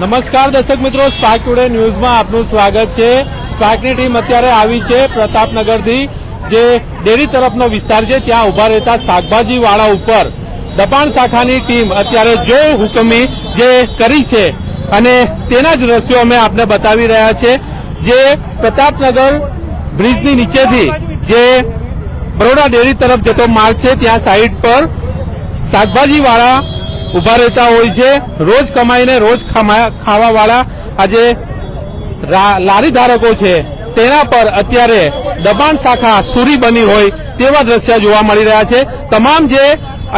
નમસ્કાર દર્શક મિત્રો સ્પાર્ક ટુડે ન્યૂઝમાં આપનું સ્વાગત છે. સ્પાર્કની ટીમ અત્યારે આવી છે પ્રતાપનગરથી, જે ડેરી તરફનો વિસ્તાર છે, ત્યાં ઊભા રહેતા શાકભાજીવાળા ઉપર. દબાણ શાખાની ટીમ અત્યારે જો હુકમી જે કરી છે અને તેના જ દ્રશ્યો અમે આપને બતાવી રહ્યા છે, જે પ્રતાપનગર બ્રિજની નીચેથી જે બરોડા ડેરી તરફ જતો માર્ગ છે, ત્યાં સાઈડ પર શાકભાજી વાળા ઊભા રહેતા હોય છે. રોજ કમાઈને રોજ ખાવા વાળા આજે લારી ધારકો છે. તેના પર અત્યારે દબાણ શાખા સુરી બની હોય તેવા દ્રશ્ય જોવા મળી રહ્યા છે. તમામ જે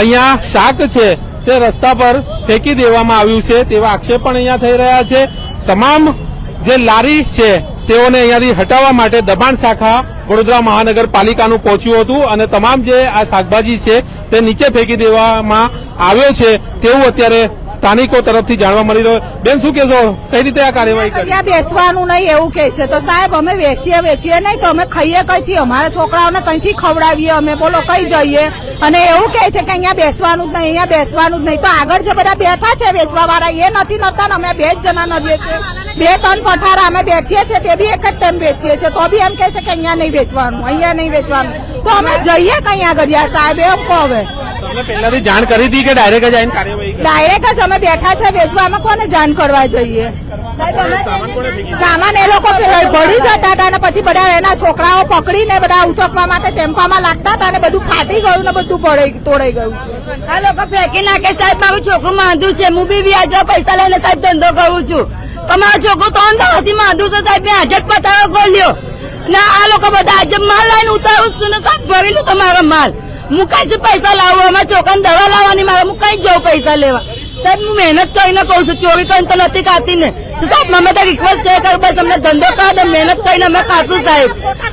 અહીંયા શાક છે તે રસ્તા પર ફેંકી દેવામાં આવ્યું છે તેવા આક્ષેપ પણ અહીંયા થઈ રહ્યા છે. તમામ જે લારી છે તેઓને અહીંયાથી હટાવવા માટે દબાણ શાખા વડોદરા મહાનગરપાલિકાનું પહોંચ્યું હતું અને તમામ જે આ શાકભાજી છે તે નીચે ફેંકી દેવામાં આવ્યો છે તેવું અત્યારે સ્થાનિકો તરફથી જાણવા મળી રહ્યો. બેન, શું કહેશો? કઈ રીતે આ કાર્યવાહી કરી? ત્યાં બેસવાનું નહીં એવું કે છે. તો સાહેબ, અમે વેચીએ વેચીએ નહીં તો અમે ખાઈએ કઈથી? અમારા છોકરાઓને કઈથી ખવડાવીએ અમે? બોલો, કઈ જઈએ? અને એવું કે છે કે અહીંયા બેસવાનું જ નહીં, અહીંયા બેસવાનું જ નહીં. તો આગળ જે બધા બેઠા છે વેચવા વાળા એ નથી નતા ને અમે બે જ જણા નડીએ છીએ. બે, ત્રણ પઠારા અમે બેઠીએ છીએ, તે બી એક જ ટાઈમ વેચીએ છીએ. તો બી એમ કે છે કે અહીંયા નહીં વેચવાનું, અહીંયા નહીં વેચવાનું. તો અમે જઈએ કઈ આગળ? યાર સાહેબ, એમ કહો હવે. તમને પહેલાથી જાણ કરી હતી કે ડાયરેક્ટ જ આવીને કાર્યવાહી ડાયરેક્ટ જ અમે બેઠા છે વેચવા. અમે કોને જાણ કરવા જઈએ? સામાન એ લોકો ભળી જતા હતા અને પછી બધા એના છોકરાઓ પકડીને બધા ઉચકવા માટે ટેમ્પામાં લાગતા હતા અને બધું ફાટી ગયું ને બધું પડાઈ તોડાઈ ગયું છે. આ લોકો ફેંકી નાખે સાહેબ મારું છોકરું માંધું છે. હું બી વ્યાજો પૈસા લઈને સાહેબ ધંધો કરું છું. તમારો મારું છોકરું ત્રણ દાડાથી માંધું છે સાહેબ. મેં આજે જ પચાવો ખોલ્યો. ના આ લોકો બધા આજે માલ લઈને ઉતારું છું ને સાહેબ ભરી લો તમારો માલ. હું કઈ પૈસા લાવું અમારા છોકરાને દવા લાવવાની, મારે હું કઈ જાઉં પૈસા લેવા. સાહેબ, હું મહેનત કરીને કહું છું, ચોરી કરીને તો નથી ખાતી ને. તો સાહેબ, અમે તો રિક્વેસ્ટ કરે કે બસ અમને ધંધો કરો દે મહેનત કરીને અમે ખાશું સાહેબ.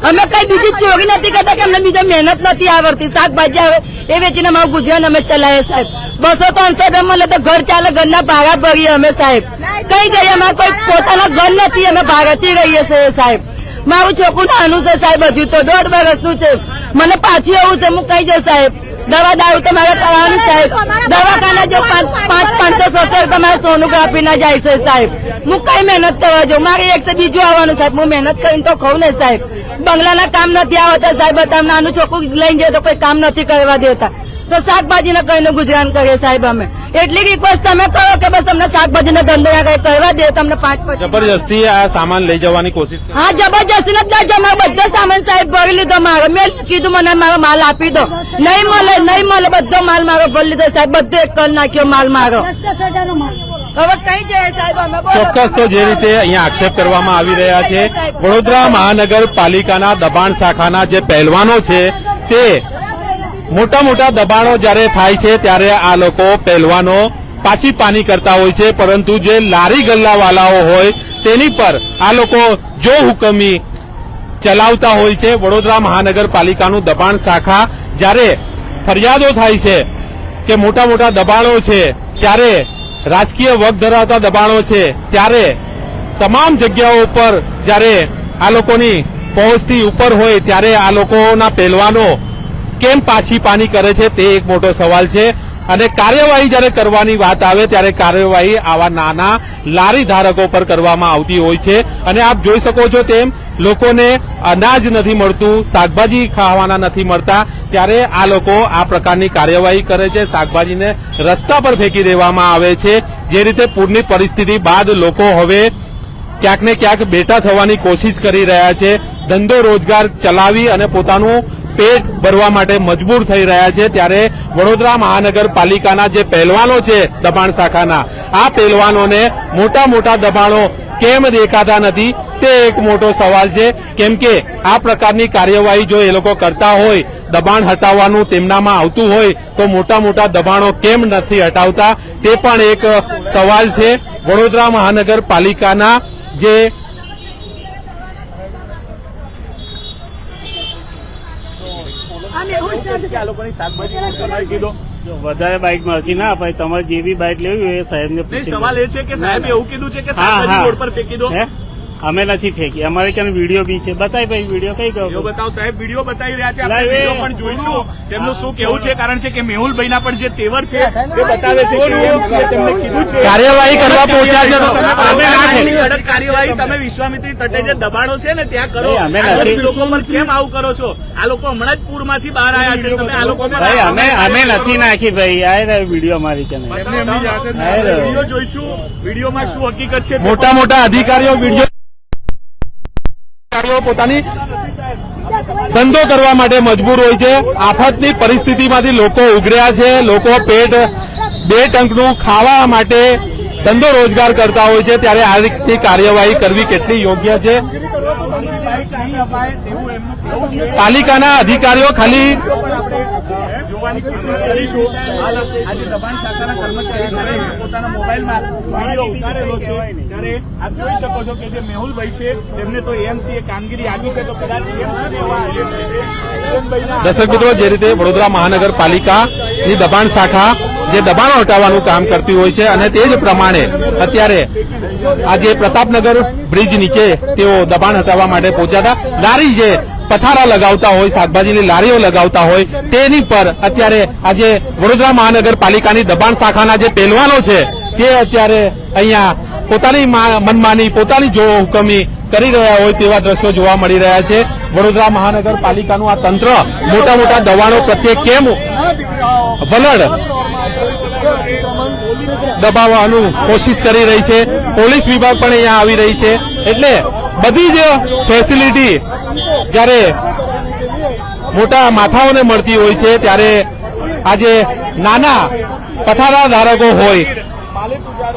અમે કઈ બીજી ચોરી નથી કરતા કે અમને બીજા મહેનત નથી આવડતી. શાકભાજી આવે, એ વેચીને અમારું ગુજરાન અમે ચલાવીએ સાહેબ. બસો ત્રણસો રૂપિયા મળે તો ઘર ચાલે, ઘરના ભાડા ભરીએ અમે સાહેબ. કઈ ગઈ અમારે કોઈ પોતાના ઘર નથી, અમે ભાડાથી રહીએ છીએ સાહેબ. મારું છોકરું નાનું છે સાહેબ, હજુ તો દોઢ વર્ષનું છે. મને પાછી આવું છે, હું કઈ જાઉં સાહેબ? દવા દારૂ તો મારે કરાવવાની સાહેબ. દવાખાના જો પાંચ પાંચ પાંચસો સોસો તમારે મારે સોનોગ્રાફી ના જાય છે સાહેબ. હું કઈ મહેનત કરવા જાઉં? મારે એક બીજું આવવાનું સાહેબ. હું મહેનત કરીને તો ખઉં ને સાહેબ. બંગલાના કામ નથી આવતા સાહેબ. તમે નાનું છોકરું લઈને જાય તો કોઈ કામ નથી કરવા દેતા. તો શાકભાજીને કહીને ગુજરાન કરીએ સાહેબ અમે. એટલી રિક્વેસ્ટ તમે કરો કે બસ તમને શાકભાજીનો ધંધો ના કઈ કરવા દે તમને પાંચ જબરજસ્તી આ સામાન લઈ જવાની કોશિશ હા જબરજસ્તી નથી જ અમારો બધો સામાન સાહેબ ભરી લીધો મારો મેં કીધું મને મારો માલ આપી દો. નહીં મળે નહીં મળે બધો માલ મારો ભરી લીધો સાહેબ બધો એક કરી નાખ્યો માલ મારો. હવે કઈ જાય સાહેબ અમે ચોક્કસ તો જે રીતે અહીંયા આક્ષેપ કરવામાં આવી રહ્યા છે વડોદરા મહાનગરપાલિકાના દબાણ શાખાના જે પહેલવાનો છે તે મોટા મોટા દબાણો જ્યારે થાય છે ત્યારે આ લોકો પહેલવાનો પાછી પાની કરતા હોય છે, પરંતુ જે લારી ગલ્લાવાલાઓ હોય તેની પર આ લોકો જો હુકમી ચલાવતા હોય છે. વડોદરા મહાનગરપાલિકાનું દબાણ શાખા જ્યારે ફરિયાદો થાય છે કે મોટા મોટા દબાણો છે, ત્યારે રાજકીય વગ ધરાવતા દબાણો છે, ત્યારે તમામ જગ્યાઓ ઉપર જ્યારે આ લોકોની પહોંચથી ઉપર હોય, ત્યારે આ લોકોના પહેલવાનો કેમ પાછી પાની કરે છે તે એક મોટો સવાલ છે. અને કાર્યવાહી જ્યારે કરવાની વાત આવે ત્યારે કાર્યવાહી આવા નાના લારી ધારકો પર કરવામાં આવતી હોય છે. અને આપ જોઈ શકો છો તેમ લોકોને અનાજ નથી મળતું, શાકભાજી ખાવાના નથી મળતા. ત્યારે આ લોકો આ પ્રકારની કાર્યવાહી કરે છે. શાકભાજીને રસ્તા પર ફેંકી દેવામાં આવે છે. જે રીતે પૂરની પરિસ્થિતિ બાદ લોકો હવે ક્યાંક ને ક્યાંક બેઠા થવાની કોશિશ કરી રહ્યા છે. ધંધો રોજગાર ચલાવી અને પોતાનું પેટ ભરવા માટે મજબૂર થઈ રહ્યા છે ત્યારે વડોદરા મહાનગરપાલિકાના જે પહેલવાનો છે દબાણ શાખાના, આ પહેલવાનોને મોટા મોટા દબાણો કેમ દેખાતા નથી તે એક મોટો સવાલ છે. કેમ કે આ પ્રકારની કાર્યવાહી જો એ લોકો કરતા હોય, દબાણ હટાવવાનું તેમનામાં આવતું હોય, તો મોટા મોટા દબાણો કેમ નથી હટાવતા તે પણ એક સવાલ છે. વડોદરા મહાનગરપાલિકાના જે જો વધારે બાઇક મળતી ના અપાય તમારે જે બી બાઇક લેવી હોય એ સાહેબ ને સવાલ એ છે કે સાહેબ એવું કીધું છે કે હા, હા. શાકભાજી રોડ પર ફેંકી દો? હે? અમે નથી ફેંકી. અમારે ક્યાં વીડિયો બી છે. બતાવી ભાઈ વીડિયો કઈ ગયો બતાવો સાહેબ વીડિયો બતાવી રહ્યા છે. આપણે વીડિયો પણ જોઈશું. તેમનું શું કેવું છે? કારણ છે કે મેહુલભાઈના પણ જે તેવર છે તે બતાવે છે તેમને કીધું છે. કાર્યવાહી કરવા પહોંચ્યા છે ના કાર્યવાહી તમે વિશ્વામિત્રી તટે જે દબાણો છે ને ત્યાં કરો. અમે લોકો પર કેમ આવું કરો છો? આ લોકો હમણાં જ પૂરમાંથી બહાર આવ્યા છે. તમે આ લોકો અમે અમે નથી નાખી ભાઈ. આ વીડિયો મારી કે. વીડિયો જોઈશું. વિડીયોમાં શું હકીકત છે મોટા મોટા અધિકારીઓ વીડિયો પોતાની ધંધો કરવા માટે મજબૂર હોય છે. આફતની પરિસ્થિતિમાંથી લોકો ઉઘર્યા છે. લોકો પેટ બે ટંકનું ખાવા માટે ધંધો રોજગાર કરતા હોય છે. ત્યારે આ રીતની કાર્યવાહી કરવી કેટલી યોગ્ય છે? પાલિકાના અધિકારીઓ ખાલી જોવાની કોશિશ કરીશું. આજે દબાણ શાખાના કર્મચારી પોતાના મોબાઈલમાં વીડિયો ઉતારેલો છે. ત્યારે આપ જોઈ શકો છો કે જે મેહુલભાઈ છે તેમને તો એએમસી કામગીરી આપી છે તો કદાચ એએમસી એવા આદેશ છે જીવનભાઈના દર્શક મિત્રો જે રીતે વડોદરા મહાનગરપાલિકાની દબાણ શાખા જે દબાણો હટાવવાનું કામ કરતી હોય છે અને તે જ પ્રમાણે અત્યારે આજે પ્રતાપનગર બ્રિજ નીચે તેઓ દબાણ હટાવવા માટે પહોંચ્યા હતા. લારી જે પથારા લગાવતા હોય, શાકભાજીની લારીઓ લગાવતા હોય, તેની પર અત્યારે આજે વડોદરા મહાનગરપાલિકાની દબાણ શાખાના જે પહેલવાનો છે, તે અત્યારે અહીંયા પોતાની મનમાની, પોતાની જો હુકમી કરી રહ્યા હોય તેવા દ્રશ્યો જોવા મળી રહ્યા છે. વડોદરા મહાનગરપાલિકાનું આ તંત્ર મોટા મોટા દબાણો પ્રત્યે કેમ વલણ દબાવવાનું કોશિશ કરી રહી છે? પોલીસ વિભાગ પણ અહીંયા આવી રહી છે. એટલે બધી જ ફેસિલિટી જ્યારે મોટા માથાઓને મળતી હોય છે, ત્યારે આજે નાના પથારા ધારકો હોય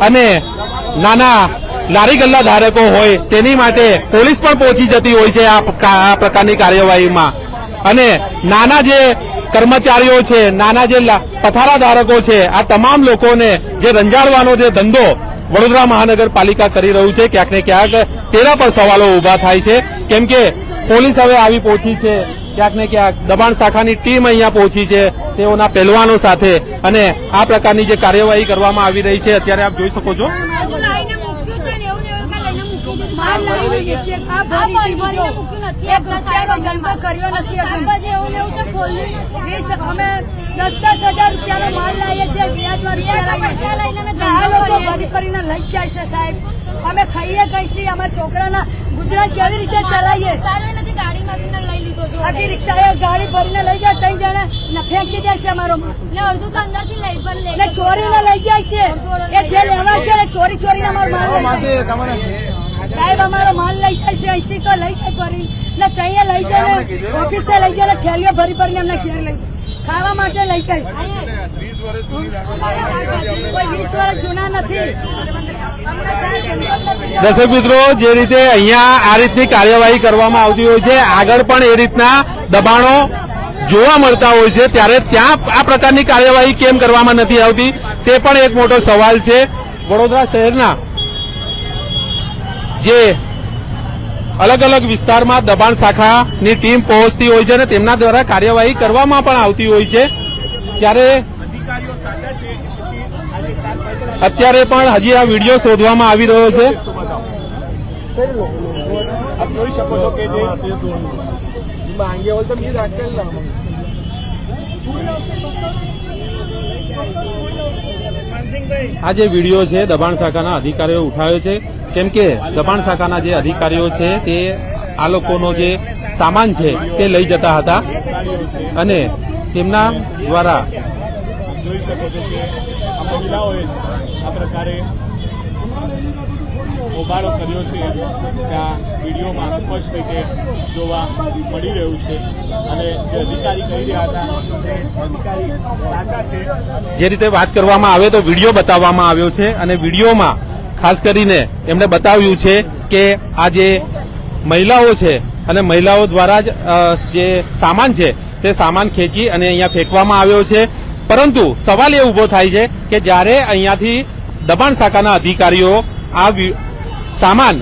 અને નાના લારી ગલ્લા ધારકો હોય, તેની માટે પોલીસ પણ પહોંચી જતી હોય છે આ પ્રકારની કાર્યવાહીમાં. અને નાના જે કર્મચારીઓ છે, નાના જે પથારા ધારકો છે, આ તમામ લોકોને જે રંજાડવાનો જે ધંધો વડોદરા મહાનગરપાલિકા કરી રહ્યું છે, ક્યાંક ને ક્યાંક તેના પર સવાલો ઊભા થાય છે. કેમ કે પોલીસ હવે આવી પહોંચી છે. ક્યાંક ને ક્યાંક દબાણ શાખાની ટીમ અહીંયા પહોંચી છે તેઓના પહેલવાનો સાથે. અને આ પ્રકારની જે કાર્યવાહી કરવામાં આવી રહી છે અત્યારે આપ જોઈ શકો છો. દસ દસ હજાર રૂપિયાનો માલ લાવીએ છીએ વ્યાજમાં રૂપિયા લાવીએ. આ લોકો લઈ જાય છે સાહેબ. અમે ખાઈએ કઈ છીએ અમારા છોકરાના ગુજરાત કેવી રીતે ચલાવીએ? આખી રિક્ષા ગાડી ભરીને લઈ ગયા ત્રણ જણા ને ફેંકી દે છે અમારો. ને અડધું તો અંદરથી લઈ પણ લઈ ને ચોરીને લઈ જાય છે. એ જે લેવા છે ને ચોરી ચોરીને અમારો માલ સાહેબ અમારો માલ લઈ જાય છે અહીંથી તો લઈ જાય ભરી. ને ત્યાં લઈ જાય ને ઓફિસે લઈ જાય ને થેલીઓ ભરી ભરીને અમને ઘેર લઈ જાય. ખાવા માટે લઈ જાય છે. કોઈ વીસ વર્ષ જૂના નથી. દર્શક મિત્રો, જે રીતે અહીંયા આ રીતની કાર્યવાહી કરવામાં આવતી હોય છે, આગળ પણ એ રીતના દબાણો જોવા મળતા હોય છે, ત્યારે ત્યાં આ પ્રકારની કાર્યવાહી કેમ કરવામાં નથી આવતી, તે પણ એક મોટો સવાલ છે. વડોદરા શહેરના જે અલગ અલગ વિસ્તારમાં દબાણ શાખાની ટીમ પહોંચતી હોય છે અને તેમના દ્વારા કાર્યવાહી કરવામાં પણ આવતી હોય છે, ત્યારે અધિકારીઓ સાચા છે કે પછી આજે શાકભાજી અત્યારે પણ હજી આ વીડિયો શોધવામાં આવી રહ્યો છે. આ જે વીડિયો છે, દબાણ શાખાના અધિકારીઓ ઉઠાવ્યો છે. કેમ કે દબાણ શાખાના જે અધિકારીઓ છે, તે આ લોકોનો જે સામાન છે, તે લઈ જતા હતા. અને તેમના દ્વારા જોઈ શકો છો કે આ પ્રકારે હોબાળો કર્યો છે. ત્યાં વિડીયોમાં સ્પષ્ટ રીતે જોવા મળી રહ્યું છે. અને જે અધિકારી કહી રહ્યા હતા તે અધિકારી સાચા છે. જે રીતે વાત કરવામાં આવે તો વીડિયો બતાવવામાં આવ્યો છે અને વિડીયોમાં ખાસ કરીને એમણે બતાવ્યું છે કે આ જે મહિલાઓ છે અને મહિલાઓ દ્વારા જ જે સામાન છે તે સામાન ખેંચી અને અહીંયા ફેંકવામાં આવ્યો છે. પરંતુ સવાલ એ ઊભો થાય છે કે જ્યારે અહીંયાથી દબાણ શાખાના અધિકારીઓ આ સામાન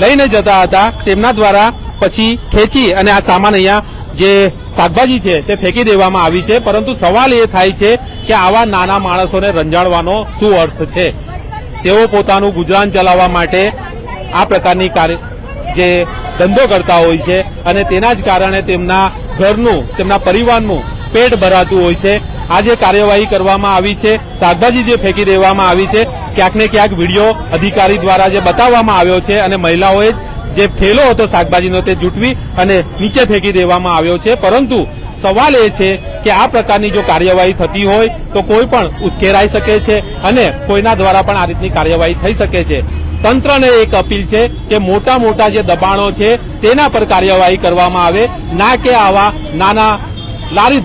લઈને જતા હતા, તેમના દ્વારા પછી ખેંચી અને આ સામાન અહીંયા જે શાકભાજી છે તે ફેંકી દેવામાં આવી છે. પરંતુ સવાલ એ થાય છે કે આવા નાના માણસોને રંજાડવાનો શું અર્થ છે? તેઓ પોતાનું ગુજરાન ચલાવવા માટે આ પ્રકારની જે ધંધો કરતા હોય છે અને તેના જ કારણે તેમના ઘરનું, તેમના પરિવારનું પેટ ભરાતું હોય છે. આ જે કાર્યવાહી કરવામાં આવી છે. શાકભાજી જે ફેંકી દેવામાં આવી છે, ક્યાંક ને ક્યાંક વીડિયો અધિકારી દ્વારા જે બતાવવામાં આવ્યો છે અને મહિલાઓએ જ થેલો હતો શાકભાજીનો તે જૂટવી અને નીચે ફેંકી દેવામાં આવ્યો છે. પરંતુ સવાલ એ છે કે આ પ્રકારની જો કાર્યવાહી થતી હોય તો કોઈ પણ ઉશ્કેરાઈ શકે છે અને કોઈના દ્વારા પણ આ રીતની કાર્યવાહી થઈ શકે છે. તંત્રને એક અપીલ છે કે મોટા મોટા જે દબાણો છે તેના પર કાર્યવાહી કરવામાં આવે. ના કે આવા નાના લારી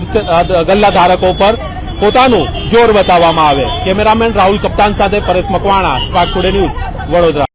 ગલ્લા ધારકો પર પોતાનું જોર બતાવવામાં આવે. કેમેરામેન રાહુલ કપ્તાન સાથે Paresh Makwana, Spark Today News Vadodara.